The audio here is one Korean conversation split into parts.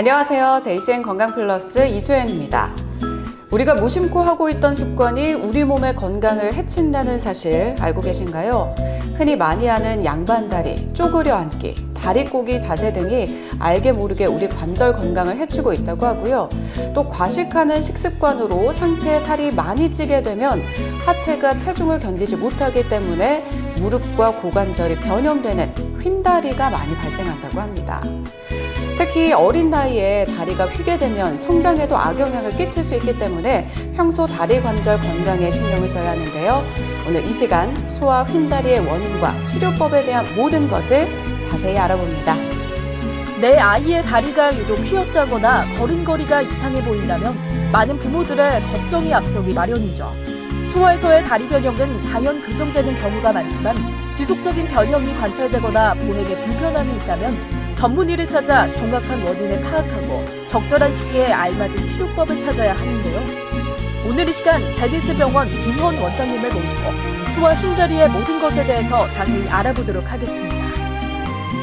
안녕하세요. JCN 건강플러스 이소연입니다. 우리가 무심코 하고 있던 습관이 우리 몸의 건강을 해친다는 사실 알고 계신가요? 흔히 많이 하는 양반다리, 쪼그려 앉기, 다리 꼬기 자세 등이 알게 모르게 우리 관절 건강을 해치고 있다고 하고요. 또 과식하는 식습관으로 상체에 살이 많이 찌게 되면 하체가 체중을 견디지 못하기 때문에 무릎과 고관절이 변형되는 휜다리가 많이 발생한다고 합니다. 특히 어린 나이에 다리가 휘게 되면 성장에도 악영향을 끼칠 수 있기 때문에 평소 다리 관절 건강에 신경을 써야 하는데요. 오늘 이 시간 소아 휜다리의 원인과 치료법에 대한 모든 것을 자세히 알아봅니다. 내 아이의 다리가 유독 휘었다거나 걸음걸이가 이상해 보인다면 많은 부모들의 걱정이 앞서기 마련이죠. 소아에서의 다리 변형은 자연 교정되는 경우가 많지만 지속적인 변형이 관찰되거나 본에게 불편함이 있다면 전문의를 찾아 정확한 원인을 파악하고 적절한 시기에 알맞은 치료법을 찾아야 하는데요. 오늘 이 시간 제디스 병원 김헌 원장님을 모시고 소아 흰다리의 모든 것에 대해서 자세히 알아보도록 하겠습니다.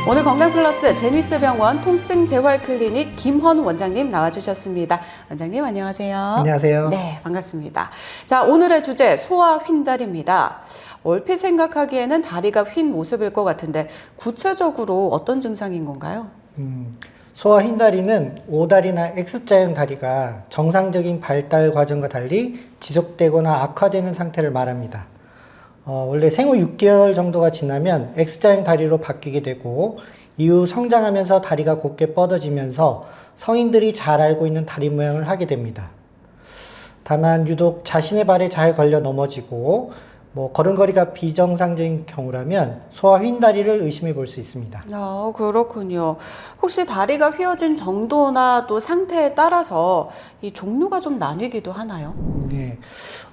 오늘 건강플러스 제니스 병원 통증 재활 클리닉 김헌 원장님 나와주셨습니다. 원장님 안녕하세요. 안녕하세요. 네, 반갑습니다. 자, 오늘의 주제 소아 휜다리입니다. 얼핏 생각하기에는 다리가 휜 모습일 것 같은데 구체적으로 어떤 증상인 건가요? 음, 소아 흰다리는 O다리나 X자형 다리가 정상적인 발달 과정과 달리 지속되거나 악화되는 상태를 말합니다. 어, 원래 생후 6개월 정도가 지나면 X자형 다리로 바뀌게 되고 이후 성장하면서 다리가 곧게 뻗어지면서 성인들이 잘 알고 있는 다리 모양을 하게 됩니다. 다만 유독 자신의 발에 잘 걸려 넘어지고 뭐 걸음걸이가 비정상적인 경우라면 소아 휜 다리를 의심해 볼 수 있습니다. 아, 그렇군요. 혹시 다리가 휘어진 정도나 또 상태에 따라서 이 종류가 좀 나뉘기도 하나요? 네.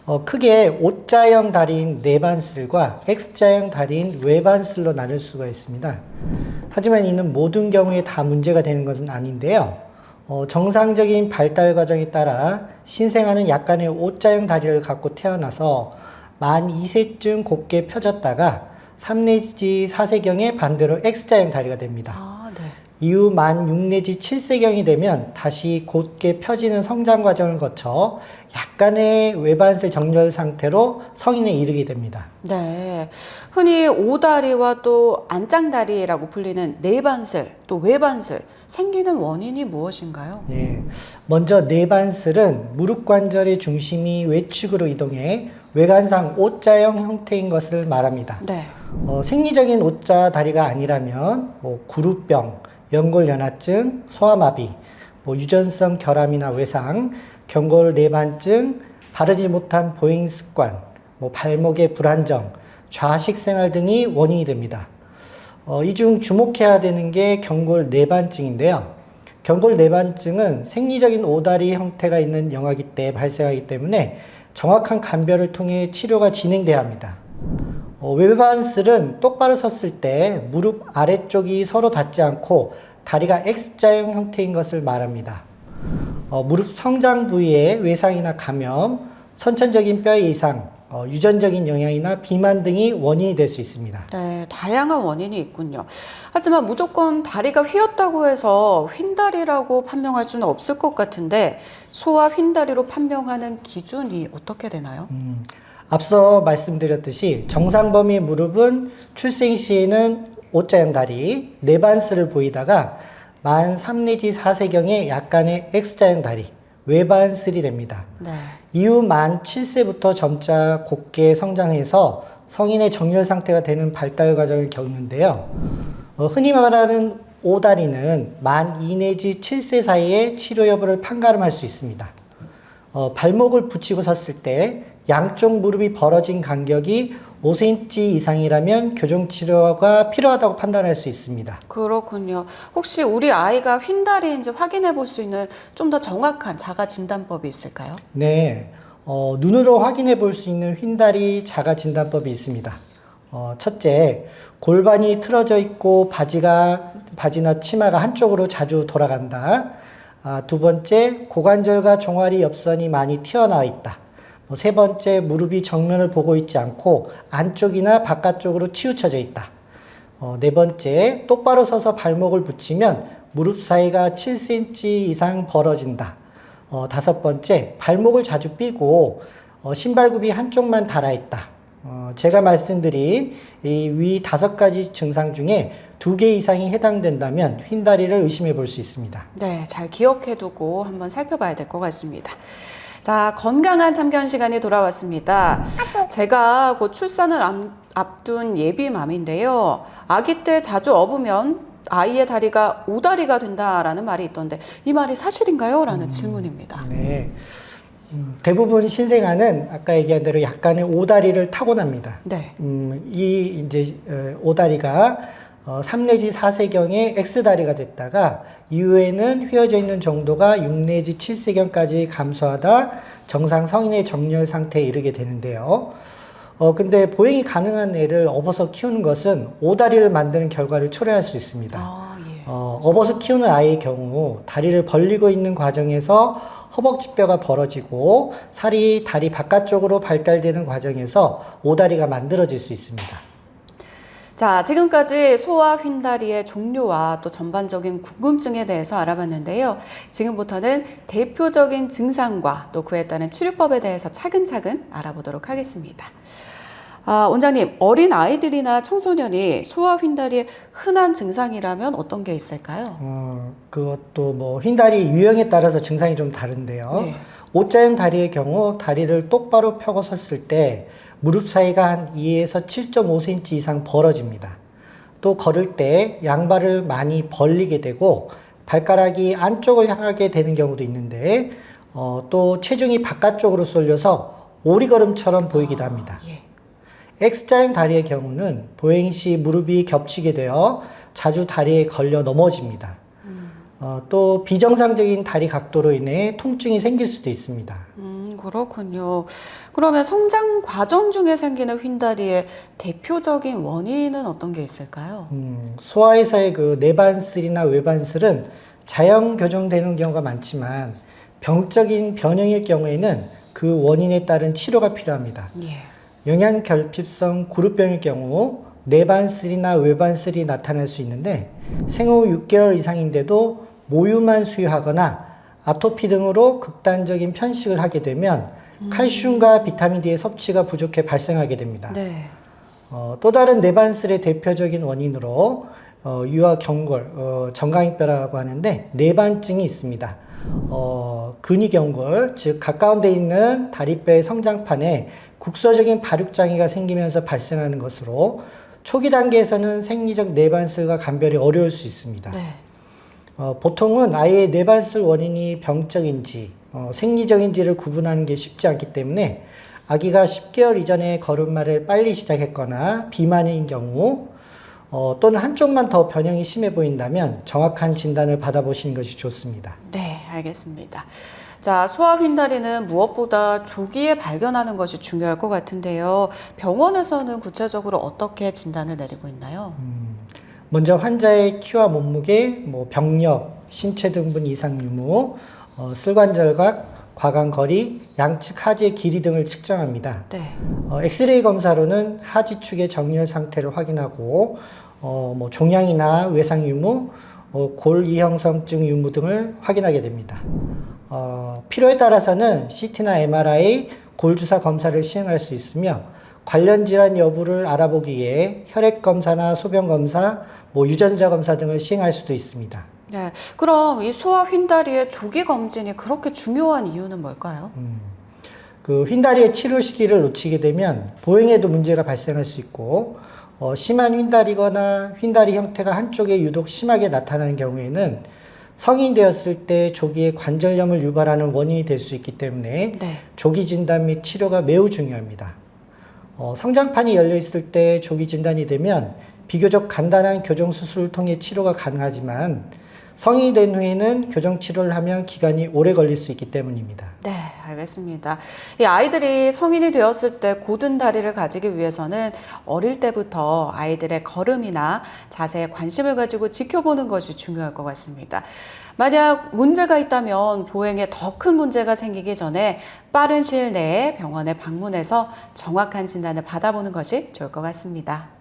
어, 크게 O자형 다리인 내반슬과 X자형 다리인 외반슬로 나눌 수가 있습니다. 하지만 이는 모든 경우에 다 문제가 되는 것은 아닌데요. 어, 정상적인 발달 과정에 따라 신생아는 약간의 O자형 다리를 갖고 태어나서 만 2세쯤 곧게 펴졌다가 3 내지 4세경에 반대로 X자형 다리가 됩니다. 아, 네. 이후 만 6 내지 7세경이 되면 다시 곧게 펴지는 성장 과정을 거쳐 약간의 외반슬 정렬 상태로 성인에 이르게 됩니다. 네. 흔히 오다리와 또 안짱다리라고 불리는 내반슬, 또 외반슬 생기는 원인이 무엇인가요? 예. 먼저 내반슬은 무릎 관절의 중심이 외측으로 이동해 외관상 O자형 형태인 것을 말합니다. 네. 어, 생리적인 O자 다리가 아니라면 뭐 구루병, 연골연화증, 소아마비, 뭐 유전성 결함이나 외상, 경골 내반증, 바르지 못한 보행 습관, 뭐 발목의 불안정, 좌식 생활 등이 원인이 됩니다. 어, 이 중 주목해야 되는 게 경골 내반증인데요. 경골 내반증은 생리적인 오다리 형태가 있는 영아기 때 발생하기 때문에 정확한 감별을 통해 치료가 진행돼야 합니다. 어, 외반슬은 똑바로 섰을 때 무릎 아래쪽이 서로 닿지 않고 다리가 X자형 형태인 것을 말합니다. 어, 무릎 성장 부위에 외상이나 감염, 선천적인 뼈의 이상, 어, 유전적인 영향이나 비만 등이 원인이 될 수 있습니다. 네, 다양한 원인이 있군요. 하지만 무조건 다리가 휘었다고 해서 휜다리라고 판명할 수는 없을 것 같은데 소아 휜다리로 판명하는 기준이 어떻게 되나요? 음, 앞서 말씀드렸듯이 정상 범위의 무릎은 출생 시에는 O자형 다리, 내반스를 보이다가 만 3 내지 4세경에 약간의 X자형 다리, 외반슬이 됩니다. 네. 이후 만 7세부터 점차 곧게 성장해서 성인의 정렬 상태가 되는 발달 과정을 겪는데요. 어, 흔히 말하는 오다리는 만 2 내지 7세 사이에 치료 여부를 판가름할 수 있습니다. 어, 발목을 붙이고 섰을 때 양쪽 무릎이 벌어진 간격이 5cm 이상이라면 교정 치료가 필요하다고 판단할 수 있습니다. 그렇군요. 혹시 우리 아이가 휜다리인지 확인해 볼 수 있는 좀 더 정확한 자가 진단법이 있을까요? 네, 어, 눈으로 확인해 볼 수 있는 휜다리 자가 진단법이 있습니다. 어, 첫째, 골반이 틀어져 있고 바지가 바지나 치마가 한쪽으로 자주 돌아간다. 아, 두 번째, 고관절과 종아리 옆선이 많이 튀어나와 있다. 뭐, 세 번째, 무릎이 정면을 보고 있지 않고 안쪽이나 바깥쪽으로 치우쳐져 있다. 어, 네 번째, 똑바로 서서 발목을 붙이면 무릎 사이가 7cm 이상 벌어진다. 어, 다섯 번째, 발목을 자주 삐고 어, 신발굽이 한쪽만 달아있다. 어, 제가 말씀드린 이 위 다섯 가지 증상 중에 두 개 이상이 해당된다면 휜다리를 의심해 볼 수 있습니다. 네, 잘 기억해 두고 한번 살펴봐야 될 것 같습니다. 자, 건강한 참견 시간이 돌아왔습니다. 제가 곧 출산을 앞- 앞둔 예비맘인데요. 아기 때 자주 업으면 아이의 다리가 오다리가 된다라는 말이 있던데 이 말이 사실인가요? 라는 질문입니다. 네. 음, 대부분 신생아는 아까 얘기한 대로 약간의 오다리를 타고납니다. 네. 음, 이 이제 어, 오다리가 어, 3 내지 4세경에 X다리가 됐다가 이후에는 휘어져 있는 정도가 6 내지 7세경까지 감소하다 정상 성인의 정렬 상태에 이르게 되는데요. 어, 근데 보행이 가능한 애를 업어서 키우는 것은 오다리를 만드는 결과를 초래할 수 있습니다. 아, 예. 어, 업어서 키우는 아이의 경우 다리를 벌리고 있는 과정에서 허벅지뼈가 벌어지고 살이 다리 바깥쪽으로 발달되는 과정에서 오다리가 만들어질 수 있습니다. 자, 지금까지 소아 휜다리의 종류와 또 전반적인 궁금증에 대해서 알아봤는데요. 지금부터는 대표적인 증상과 또 그에 따른 치료법에 대해서 차근차근 알아보도록 하겠습니다. 아, 원장님, 어린 아이들이나 청소년이 소아 휜다리의 흔한 증상이라면 어떤 게 있을까요? 어, 그것도 뭐 휜다리 유형에 따라서 증상이 좀 다른데요. 네. 옷자형 다리의 경우 다리를 똑바로 펴고 섰을 때 무릎 사이가 한 2에서 7.5cm 이상 벌어집니다. 또 걸을 때 양발을 많이 벌리게 되고 발가락이 안쪽을 향하게 되는 경우도 있는데 어, 또 체중이 바깥쪽으로 쏠려서 오리걸음처럼 보이기도 합니다. 예. X자형 다리의 경우는 보행 시 무릎이 겹치게 되어 자주 다리에 걸려 넘어집니다. 어, 또 비정상적인 다리 각도로 인해 통증이 생길 수도 있습니다. 음, 그렇군요. 그러면 성장 과정 중에 생기는 휜다리의 대표적인 원인은 어떤 게 있을까요? 음, 소아에서의 그 내반슬이나 외반슬은 자연 교정되는 경우가 많지만 병적인 변형일 경우에는 그 원인에 따른 치료가 필요합니다. 예. 영양 결핍성 구루병일 경우 내반슬이나 외반슬이 나타날 수 있는데 생후 6개월 이상인데도 모유만 수유하거나 아토피 등으로 극단적인 편식을 하게 되면 칼슘과 비타민 D의 섭취가 부족해 발생하게 됩니다. 네. 어, 또 다른 내반슬의 대표적인 원인으로 어, 유아 경골, 어, 정강이뼈라고 하는데 내반증이 있습니다. 어, 근위경골, 즉 가까운 데 있는 다리뼈의 성장판에 국소적인 발육장애가 생기면서 발생하는 것으로 초기 단계에서는 생리적 내반슬과 감별이 어려울 수 있습니다. 네. 어, 보통은 아이의 내반슬 원인이 병적인지 어, 생리적인지를 구분하는 게 쉽지 않기 때문에 아기가 10개월 이전에 걸음마를 빨리 시작했거나 비만인 경우 어, 또는 한쪽만 더 변형이 심해 보인다면 정확한 진단을 받아보시는 것이 좋습니다. 네, 알겠습니다. 자, 소아 휜다리는 무엇보다 조기에 발견하는 것이 중요할 것 같은데요. 병원에서는 구체적으로 어떻게 진단을 내리고 있나요? 먼저 환자의 키와 몸무게, 뭐 병력, 신체 등분 이상 유무, 어, 슬관절각, 과간거리, 양측 하지의 길이 등을 측정합니다. 네. 어, 엑스레이 검사로는 하지 축의 정렬 상태를 확인하고 어, 뭐 종양이나 외상 유무, 어, 골 이형성증 유무 등을 확인하게 됩니다. 어, 필요에 따라서는 CT나 MRI, 골 주사 검사를 시행할 수 있으며 관련 질환 여부를 알아보기 위해 혈액 검사나 소변 검사, 뭐 유전자 검사 등을 시행할 수도 있습니다. 네. 그럼 이 소아 휜다리의 조기 검진이 그렇게 중요한 이유는 뭘까요? 그 휜다리의 치료 시기를 놓치게 되면 보행에도 문제가 발생할 수 있고 어, 심한 휜다리거나 휜다리 형태가 한쪽에 유독 심하게 나타나는 경우에는 성인 되었을 때 조기에 관절염을 유발하는 원인이 될 수 있기 때문에 네. 조기 진단 및 치료가 매우 중요합니다. 어, 성장판이 열려 있을 때 조기 진단이 되면 비교적 간단한 교정 수술을 통해 치료가 가능하지만 성인이 된 후에는 교정 치료를 하면 기간이 오래 걸릴 수 있기 때문입니다. 네, 알겠습니다. 이 아이들이 성인이 되었을 때 고든 다리를 가지기 위해서는 어릴 때부터 아이들의 걸음이나 자세에 관심을 가지고 지켜보는 것이 중요할 것 같습니다. 만약 문제가 있다면 보행에 더 큰 문제가 생기기 전에 빠른 시일 내에 병원에 방문해서 정확한 진단을 받아보는 것이 좋을 것 같습니다.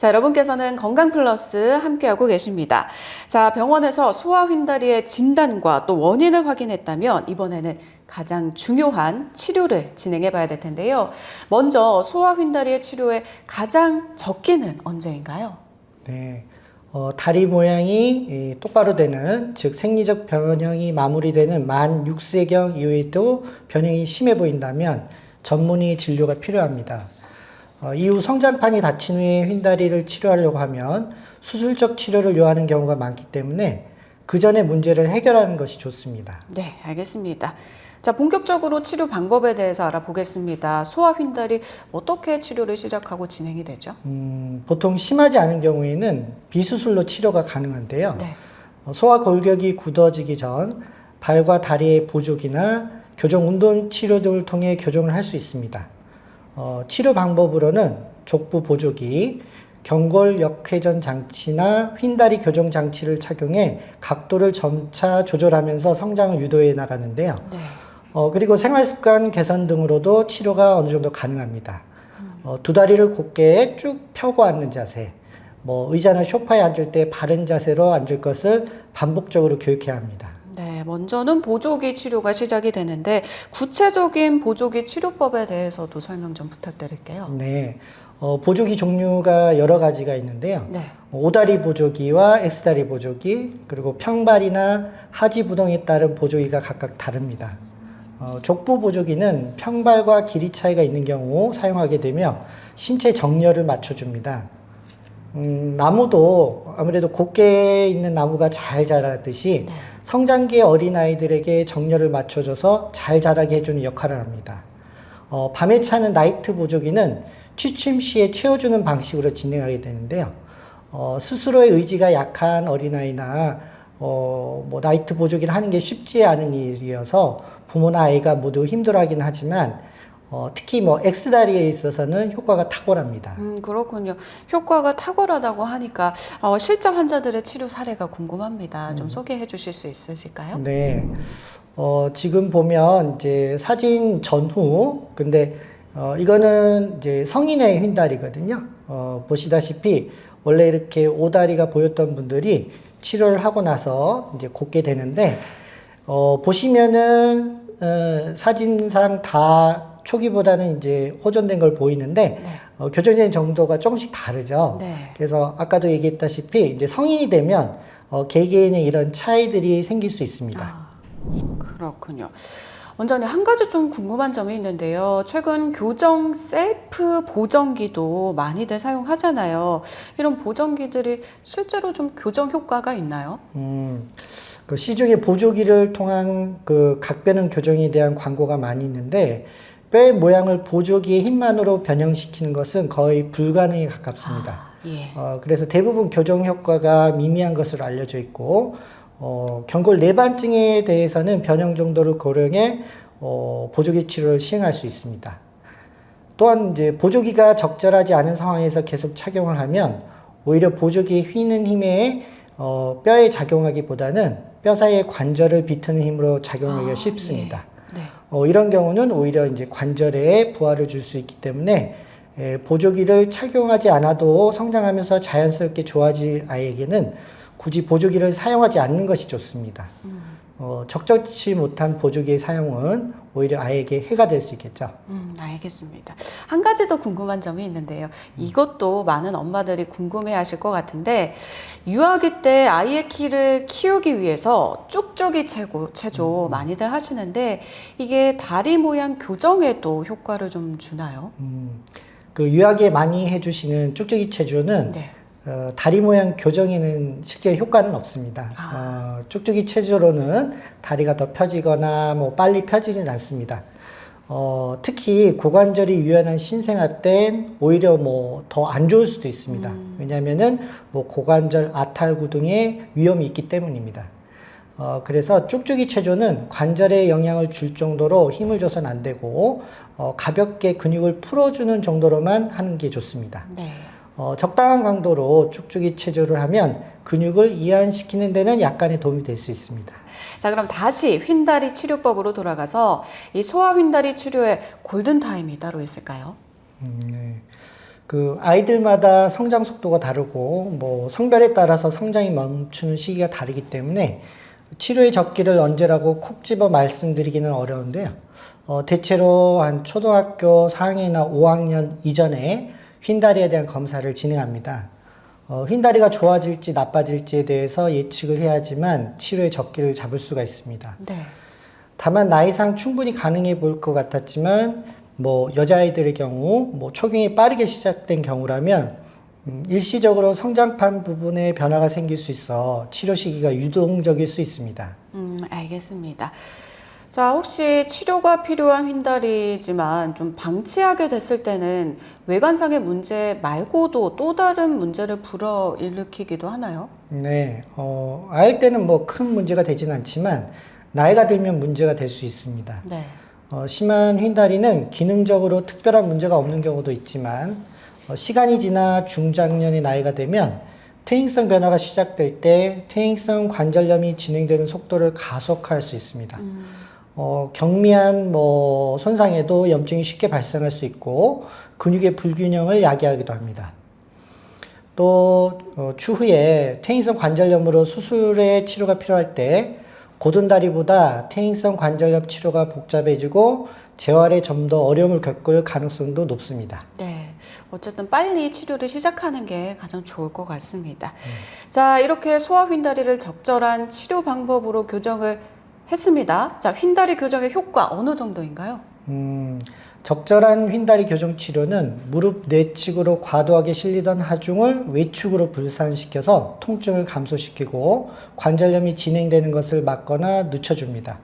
자, 여러분께서는 건강 플러스 함께하고 계십니다. 자, 병원에서 소아 휜다리의 진단과 또 원인을 확인했다면 이번에는 가장 중요한 치료를 진행해 봐야 될 텐데요. 먼저 소아 휜다리의 치료에 가장 적기는 언제인가요? 네. 어, 다리 모양이 이, 똑바로 되는, 즉 생리적 변형이 마무리되는 만 6세경 이후에도 변형이 심해 보인다면 전문의 진료가 필요합니다. 어, 이후 성장판이 다친 후에 휜다리를 치료하려고 하면 수술적 치료를 요하는 경우가 많기 때문에 그 전에 문제를 해결하는 것이 좋습니다. 네, 알겠습니다. 자, 본격적으로 치료 방법에 대해서 알아보겠습니다. 소아 휜다리 어떻게 치료를 시작하고 진행이 되죠? 음, 보통 심하지 않은 경우에는 비수술로 치료가 가능한데요. 네. 어, 소화 골격이 굳어지기 전 발과 다리의 보조기나 교정 운동 치료 등을 통해 교정을 할 수 있습니다. 어, 치료 방법으로는 족부 보조기, 경골 역회전 장치나 휜다리 교정 장치를 착용해 각도를 점차 조절하면서 성장을 유도해 나가는데요. 네. 어, 그리고 생활 습관 개선 등으로도 치료가 어느 정도 가능합니다. 어, 두 다리를 곧게 쭉 펴고 앉는 자세, 뭐 의자나 소파에 앉을 때 바른 자세로 앉을 것을 반복적으로 교육해야 합니다. 네, 먼저는 보조기 치료가 시작이 되는데 구체적인 보조기 치료법에 대해서도 설명 좀 부탁드릴게요. 네, 어, 보조기 종류가 여러 가지가 있는데요. 네. 오다리 보조기와 X다리 보조기, 그리고 평발이나 하지 부동에 따른 보조기가 각각 다릅니다. 어, 족부 보조기는 평발과 길이 차이가 있는 경우 사용하게 되며 신체 정렬을 맞춰줍니다. 음, 나무도 아무래도 곧게 있는 나무가 잘 자라듯이 네. 성장기의 어린아이들에게 정렬을 맞춰줘서 잘 자라게 해주는 역할을 합니다. 어, 밤에 차는 나이트 보조기는 취침 시에 채워주는 방식으로 진행하게 되는데요. 어, 스스로의 의지가 약한 어린아이나 어, 뭐 나이트 보조기를 하는 게 쉽지 않은 일이어서 부모나 아이가 모두 힘들어하긴 하지만 어, 특히 뭐 X다리에 있어서는 효과가 탁월합니다. 음, 그렇군요. 효과가 탁월하다고 하니까 어, 실제 환자들의 치료 사례가 궁금합니다. 좀 소개해 주실 수 있으실까요? 네. 어, 지금 보면 이제 사진 전후, 근데 어, 이거는 이제 성인의 휜다리거든요. 어, 보시다시피 원래 이렇게 오다리가 보였던 분들이 치료를 하고 나서 이제 곱게 되는데, 어, 보시면은, 어, 사진상 다 초기보다는 이제 호전된 걸 보이는데, 네. 어, 교정된 정도가 조금씩 다르죠. 네. 그래서 아까도 얘기했다시피 이제 성인이 되면 어, 개개인의 이런 차이들이 생길 수 있습니다. 아, 그렇군요. 원장님 한 가지 좀 궁금한 점이 있는데요. 최근 교정 셀프 보정기도 많이들 사용하잖아요. 이런 보정기들이 실제로 좀 교정 효과가 있나요? 음, 그 시중에 보조기를 통한 그 각변형 교정에 대한 광고가 많이 있는데 뼈의 모양을 보조기의 힘만으로 변형시키는 것은 거의 불가능에 가깝습니다. 아, 예. 어, 그래서 대부분 교정 효과가 미미한 것으로 알려져 있고 어, 경골 내반증에 대해서는 변형 정도를 고려해 어, 보조기 치료를 시행할 수 있습니다. 또한 이제 보조기가 적절하지 않은 상황에서 계속 착용을 하면 오히려 보조기 휘는 힘에 어, 뼈에 작용하기보다는 뼈 사이의 관절을 비트는 힘으로 작용하기가 아, 쉽습니다. 네. 어, 이런 경우는 오히려 이제 관절에 부하를 줄 수 있기 때문에 에, 보조기를 착용하지 않아도 성장하면서 자연스럽게 좋아질 아이에게는 굳이 보조기를 사용하지 않는 것이 좋습니다. 어, 적절치 못한 보조기의 사용은 오히려 아이에게 해가 될 수 있겠죠. 음, 알겠습니다. 한 가지 더 궁금한 점이 있는데요. 이것도 많은 엄마들이 궁금해 하실 것 같은데, 유아기 때 아이의 키를 키우기 위해서 쭉쭉이 체고, 체조 많이들 하시는데, 이게 다리 모양 교정에도 효과를 좀 주나요? 음, 그 유아기에 많이 해주시는 쭉쭉이 체조는 네. 어, 다리 모양 교정에는 실제 효과는 없습니다. 아. 어, 쭉쭉이 체조로는 다리가 더 펴지거나 뭐 빨리 펴지진 않습니다. 어, 특히 고관절이 유연한 신생아 땐 오히려 뭐 더 안 좋을 수도 있습니다. 왜냐하면은 뭐 고관절 아탈구 등의 위험이 있기 때문입니다. 어, 그래서 쭉쭉이 체조는 관절에 영향을 줄 정도로 힘을 줘서는 안 되고 어, 가볍게 근육을 풀어주는 정도로만 하는 게 좋습니다. 네. 어, 적당한 강도로 쭉쭉이 체조를 하면 근육을 이완시키는 데는 약간의 도움이 될 수 있습니다. 자, 그럼 다시 휜다리 치료법으로 돌아가서 이 소아 휜다리 치료에 골든 타임이 따로 있을까요? 음, 네. 그 아이들마다 성장 속도가 다르고 뭐 성별에 따라서 성장이 멈추는 시기가 다르기 때문에 치료의 적기를 언제라고 콕 집어 말씀드리기는 어려운데요. 어, 대체로 한 초등학교 4학년이나 5학년 이전에 휜다리에 대한 검사를 진행합니다. 어, 휜다리가 좋아질지 나빠질지에 대해서 예측을 해야지만 치료의 적기를 잡을 수가 있습니다. 네. 다만 나이상 충분히 가능해 보일 것 같았지만 뭐 여자아이들의 경우 뭐 초경이 빠르게 시작된 경우라면 음, 일시적으로 성장판 부분에 변화가 생길 수 있어 치료 시기가 유동적일 수 있습니다. 음, 알겠습니다. 자, 혹시 치료가 필요한 휜다리지만 좀 방치하게 됐을 때는 외관상의 문제 말고도 또 다른 문제를 불어 일으키기도 하나요? 네, 어, 아일 때는 뭐 큰 문제가 되진 않지만 나이가 들면 문제가 될 수 있습니다. 네. 어, 심한 휜다리는 기능적으로 특별한 문제가 없는 경우도 있지만 어, 시간이 지나 중장년의 나이가 되면 퇴행성 변화가 시작될 때 퇴행성 관절염이 진행되는 속도를 가속화할 수 있습니다. 어, 경미한 뭐 손상에도 염증이 쉽게 발생할 수 있고 근육의 불균형을 야기하기도 합니다. 또 어, 추후에 퇴행성 관절염으로 수술의 치료가 필요할 때 고든 다리보다 퇴행성 관절염 치료가 복잡해지고 재활에 좀 더 어려움을 겪을 가능성도 높습니다. 네. 어쨌든 빨리 치료를 시작하는 게 가장 좋을 것 같습니다. 자, 이렇게 소아 휜다리를 적절한 치료 방법으로 교정을 했습니다. 자, 휜다리 교정의 효과 어느 정도인가요? 음, 적절한 휜다리 교정 치료는 무릎 내측으로 과도하게 실리던 하중을 외축으로 분산시켜서 통증을 감소시키고 관절염이 진행되는 것을 막거나 늦춰줍니다.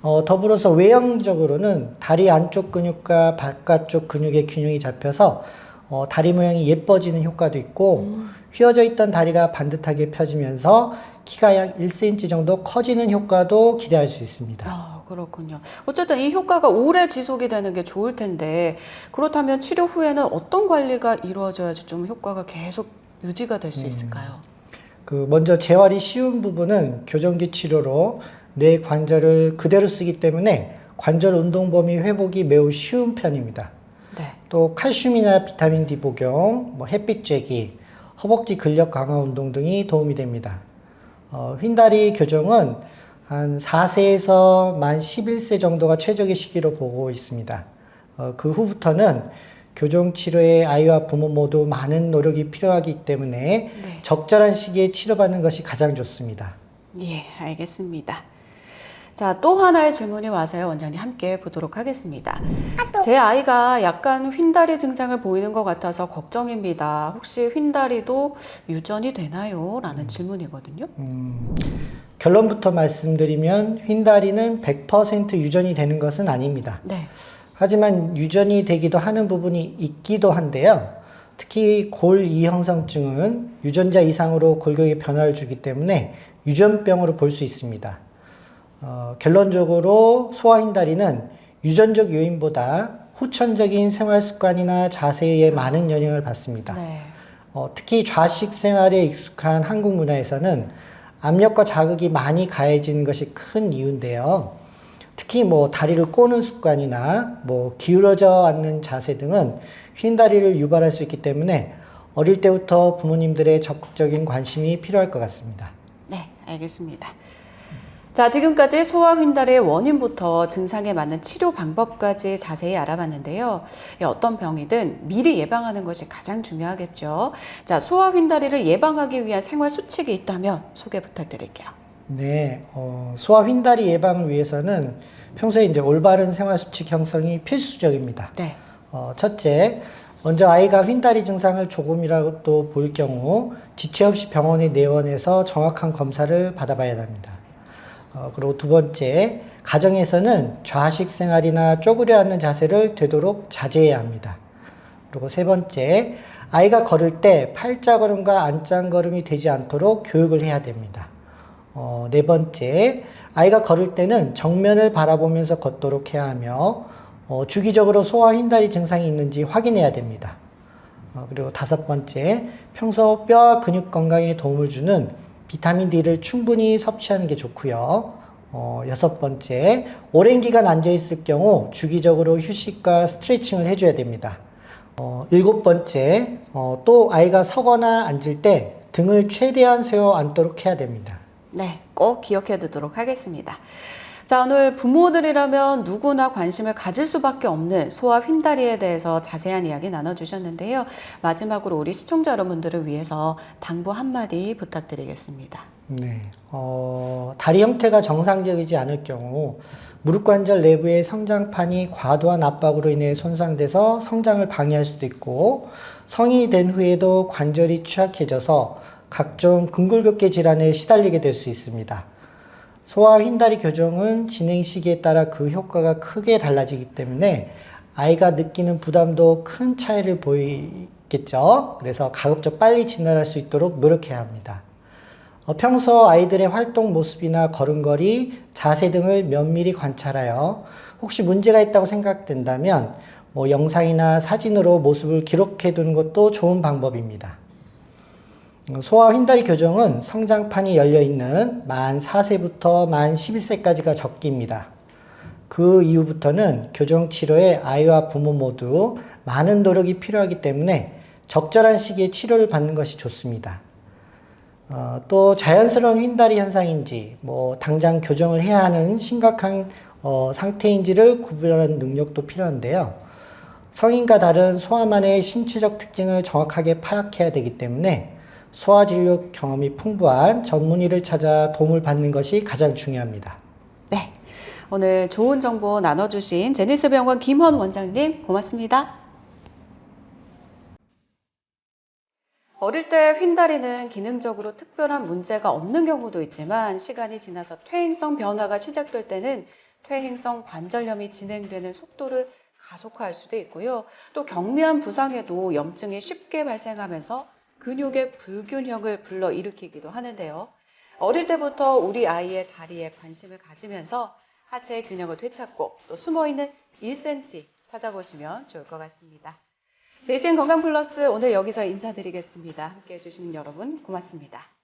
어, 더불어서 외형적으로는 다리 안쪽 근육과 바깥쪽 근육의 균형이 잡혀서 어, 다리 모양이 예뻐지는 효과도 있고 휘어져 있던 다리가 반듯하게 펴지면서 키가 약 1cm 정도 커지는 효과도 기대할 수 있습니다. 아, 그렇군요. 어쨌든 이 효과가 오래 지속이 되는 게 좋을 텐데 그렇다면 치료 후에는 어떤 관리가 이루어져야지 좀 효과가 계속 유지가 될 수 있을까요? 그 먼저 재활이 쉬운 부분은 교정기 치료로 뇌 관절을 그대로 쓰기 때문에 관절 운동 범위 회복이 매우 쉬운 편입니다. 네. 또 칼슘이나 비타민 D 복용, 뭐 햇빛 쬐기, 허벅지 근력 강화 운동 등이 도움이 됩니다. 어, 휜다리 교정은 한 4세에서 만 11세 정도가 최적의 시기로 보고 있습니다. 어, 그 후부터는 교정 치료에 아이와 부모 모두 많은 노력이 필요하기 때문에 네. 적절한 시기에 치료받는 것이 가장 좋습니다. 예, 알겠습니다. 자, 또 하나의 질문이 와서요. 원장님 함께 보도록 하겠습니다. 제 아이가 약간 휜다리 증상을 보이는 것 같아서 걱정입니다. 혹시 휜다리도 유전이 되나요? 라는 질문이거든요. 음, 결론부터 말씀드리면 휜다리는 100% 유전이 되는 것은 아닙니다. 네. 하지만 유전이 되기도 하는 부분이 있기도 한데요. 특히 골 이 형성증은 유전자 이상으로 골격에 변화를 주기 때문에 유전병으로 볼 수 있습니다. 어, 결론적으로 소아 휜다리는 유전적 요인보다 후천적인 생활 습관이나 자세에 많은 영향을 받습니다. 네. 어, 특히 좌식 생활에 익숙한 한국 문화에서는 압력과 자극이 많이 가해지는 것이 큰 이유인데요. 특히 뭐 다리를 꼬는 습관이나 뭐 기울어져 앉는 자세 등은 휜 다리를 유발할 수 있기 때문에 어릴 때부터 부모님들의 적극적인 관심이 필요할 것 같습니다. 네, 알겠습니다. 자, 지금까지 소아 휜다리의 원인부터 증상에 맞는 치료 방법까지 자세히 알아봤는데요. 예, 어떤 병이든 미리 예방하는 것이 가장 중요하겠죠. 자, 소아 휜다리를 예방하기 위한 생활 수칙이 있다면 소개 부탁드릴게요. 네, 어, 소아 휜다리 예방을 위해서는 평소에 이제 올바른 생활 수칙 형성이 필수적입니다. 네. 어, 첫째, 먼저 아이가 휜다리 증상을 조금이라도 볼 경우 지체 없이 병원에 내원해서 정확한 검사를 받아봐야 합니다. 어, 그리고 두 번째, 가정에서는 좌식 생활이나 쪼그려 앉는 자세를 되도록 자제해야 합니다. 그리고 세 번째, 아이가 걸을 때 팔자 걸음과 안짱 걸음이 되지 않도록 교육을 해야 됩니다. 어, 네 번째, 아이가 걸을 때는 정면을 바라보면서 걷도록 해야 하며, 어, 주기적으로 소아 휜다리 증상이 있는지 확인해야 됩니다. 어, 그리고 다섯 번째, 평소 뼈와 근육 건강에 도움을 주는 비타민 D를 충분히 섭취하는 게 좋고요. 어, 여섯 번째, 오랜 기간 앉아 있을 경우 주기적으로 휴식과 스트레칭을 해줘야 됩니다. 어, 일곱 번째, 어, 또 아이가 서거나 앉을 때 등을 최대한 세워 앉도록 해야 됩니다. 네, 꼭 기억해 두도록 하겠습니다. 자, 오늘 부모들이라면 누구나 관심을 가질 수밖에 없는 소아 휜다리에 대해서 자세한 이야기 나눠주셨는데요. 마지막으로 우리 시청자 여러분들을 위해서 당부 한마디 부탁드리겠습니다. 네, 어, 다리 형태가 정상적이지 않을 경우 무릎 관절 내부의 성장판이 과도한 압박으로 인해 손상돼서 성장을 방해할 수도 있고 성인이 된 후에도 관절이 취약해져서 각종 근골격계 질환에 시달리게 될 수 있습니다. 소아 휜다리 교정은 진행 시기에 따라 그 효과가 크게 달라지기 때문에 아이가 느끼는 부담도 큰 차이를 보이겠죠. 그래서 가급적 빨리 진단할 수 있도록 노력해야 합니다. 어, 평소 아이들의 활동 모습이나 걸음걸이, 자세 등을 면밀히 관찰하여 혹시 문제가 있다고 생각된다면 뭐 영상이나 사진으로 모습을 기록해 두는 것도 좋은 방법입니다. 어, 소아 휜다리 교정은 성장판이 열려 있는 만 4세부터 만 11세까지가 적기입니다. 그 이후부터는 교정 치료에 아이와 부모 모두 많은 노력이 필요하기 때문에 적절한 시기에 치료를 받는 것이 좋습니다. 어, 또 자연스러운 휜다리 현상인지, 뭐 당장 교정을 해야 하는 심각한 어, 상태인지를 구별하는 능력도 필요한데요. 성인과 다른 소아만의 신체적 특징을 정확하게 파악해야 되기 때문에 소아 진료 경험이 풍부한 전문의를 찾아 도움을 받는 것이 가장 중요합니다. 네, 오늘 좋은 정보 나눠주신 제니스 병원 김헌 원장님 고맙습니다. 어릴 때 휜다리는 기능적으로 특별한 문제가 없는 경우도 있지만 시간이 지나서 퇴행성 변화가 시작될 때는 퇴행성 관절염이 진행되는 속도를 가속화할 수도 있고요. 또 경미한 부상에도 염증이 쉽게 발생하면서 근육의 불균형을 불러일으키기도 하는데요. 어릴 때부터 우리 아이의 다리에 관심을 가지면서 하체의 균형을 되찾고 또 숨어있는 1cm 찾아보시면 좋을 것 같습니다. 제이신 건강 플러스 오늘 여기서 인사드리겠습니다. 함께 해주시는 여러분 고맙습니다.